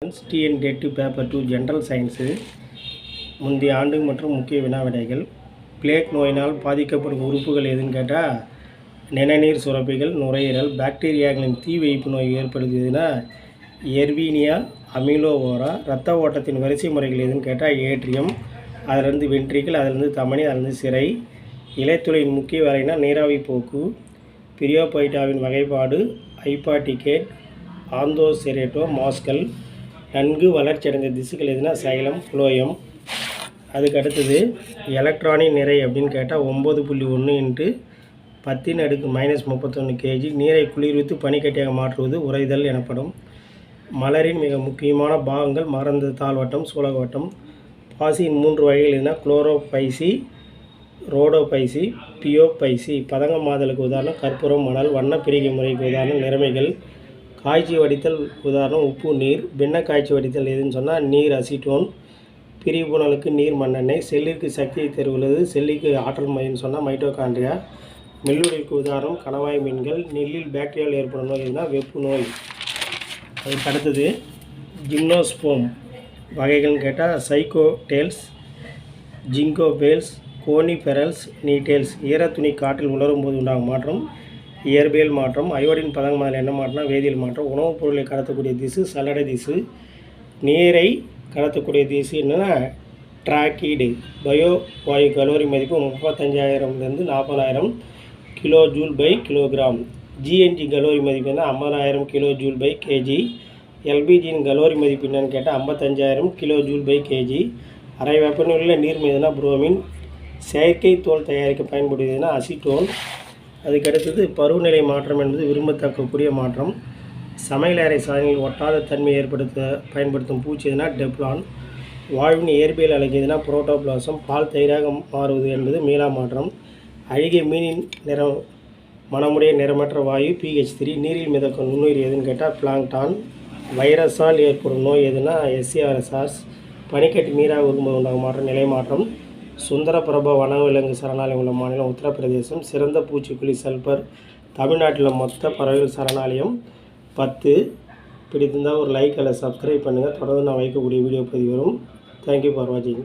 Friends TN two paper two general science முந்தைய ஆண்டு மற்றும் முக்கிய வினா விடைகள் பிளேக் நோயினால் பாதிக்கப்படும் உறுப்புகள் எதுன்னு கேட்டால் நிணநீர் சுரப்பிகள் நுரையீரல் பாக்டீரியாக்களின் தீ வைப்பு நோய் ஏற்படுத்துதுன்னா எர்வீனியா அமிலோவோரா இரத்த ஓட்டத்தின் வரிசை முறைகள் எதுன்னு கேட்டால் ஏட்ரியம் அதிலிருந்து வென்ட்ரிக்கல் அதிலிருந்து தமனி அதிலிருந்து சிறை. இலைத்துளையின் முக்கிய வேலைனா நீராவி போக்கு. பிரியோபைட்டாவின் வகைப்பாடு ஐபாட்டிகேட் ஆந்தோசெரேட்டோ மாஸ்கல் நன்கு வளர்ச்சியடைந்த திசுக்கள் எதுனா சைலம் புளோயம் அதுக்கு அடுத்தது எலக்ட்ரானிக் நிறை அப்படின்னு கேட்டால் ஒம்பது புள்ளி ஒன்று இன்ட்டு பத்தின் அடுக்கு மைனஸ் முப்பத்தொன்று கேஜி நீரை குளிர்வித்து பனிக்கட்டியாக மாற்றுவது உறைதல் எனப்படும். மலரின் மிக முக்கியமான பாகங்கள் மறந்த தாழ்வட்டம் சூலகவட்டம். பாசியின் மூன்று வகைகள் எதுனா குளோரோபைசி ரோடோபைசி பியோபைசி. பதங்கம் மாதலுக்கு உதாரணம் கற்பூரம் மணல் வண்ண பிரிகை முறைக்கு உதாரணம் நிறமைகள். காய்ச்சி வடித்தல் உதாரணம் உப்பு நீர். பின்ன காய்ச்சி வடித்தல் எதுன்னு சொன்னால் நீர் அசிட்டோன். பிரிபுணலுக்கு நீர் மண்ணெண்ணெய். செல்லிற்கு சக்தியை தருவது செல்லிக்கு ஆற்றல் மையம்னு சொன்னால் மைட்டோகாண்ட்ரியா. மெல்லுடலுக்கு உதாரணம் கணவாய் மீன்கள். நெல்லில் பாக்டீரியாவில் ஏற்படும் நோய் எதுனா வெப்பு நோய். அதுக்கு அடுத்தது ஜிம்னோஸ்போம் வகைகள்னு கேட்டால் சைக்கோடேல்ஸ் ஜிங்கோபேல்ஸ் கோனிஃபெரல்ஸ் நீட்டேல்ஸ் ஈரத்துணி காற்றில் உலரும் போது உண்டாகும் மாற்றம் இயற்பியல் மாற்றம் அயோடின் பதங்க என்ன மாற்றினா வேதியியல் மாற்றம். உணவுப் பொருளை கடத்தக்கூடிய திசு சல்லடை திசு. நீரை கடத்தக்கூடிய திசு என்னென்னா ட்ராக்கீடு. பயோ வாயு கலோரி மதிப்பு முப்பத்தஞ்சாயிரம்லேருந்து நாற்பதாயிரம் kilo joule by kilogram. CNG calorie மதிப்பு என்ன? ஐம்பதாயிரம் கிலோ ஜூல் பை கேஜி. எல்பிஜியின் கலோரி மதிப்பு என்னன்னு கேட்டால் ஐம்பத்தஞ்சாயிரம் கிலோ ஜூல் பை கேஜி. அரை வெப்பநிலையில் நீர் மீதுனா புரோமின். செயற்கை தோல் தயாரிக்க பயன்படுவதுன்னா அசிட்டோன். அதுக்கு அடுத்தது பருவநிலை மாற்றம் என்பது விரும்பத்தக்கக்கூடிய மாற்றம். சமையலறை சாதனையில் ஒட்டாத தன்மை ஏற்படுத்த பயன்படுத்தும் பூச்சி எதுனா டெப்லான். வாழ்வின் இயற்பியல் அழகு புரோட்டோபிளாசம். பால் தயிராக மாறுவது என்பது மீளா மாற்றம். அழுகிய மீனின் நிறம் மனமுடைய நிறமற்ற வாயு பிஹெச் த்ரீ நீரில் மிதக்கும் நுண்ணுயிர் எதுன்னு கேட்டால் பிளாங்டான் வைரஸால் ஏற்படும் நோய் எதுனா எஸ்சிஆர்எஸ்ஆர்ஸ் பனிக்கட்டி நீராக உருகும்போது உண்டாகும் மாற்றம் நிலை மாற்றம். சுந்தரபிரப வனவிலங்கு சரணாலயம் உள்ள மாநிலம் உத்தரப்பிரதேசம். சிறந்த பூச்சிக்கொல்லி சல்பர் தமிழ்நாட்டில் மொத்த பறவைகள் சரணாலயம் பத்து. பிடித்திருந்தால் ஒரு லைக் அல்லது சப்ஸ்கிரைப் பண்ணுங்கள் தொடர்ந்து நான் வைக்கக்கூடிய வீடியோ பதிவு வரும். தேங்க்யூ ஃபார் வாட்சிங்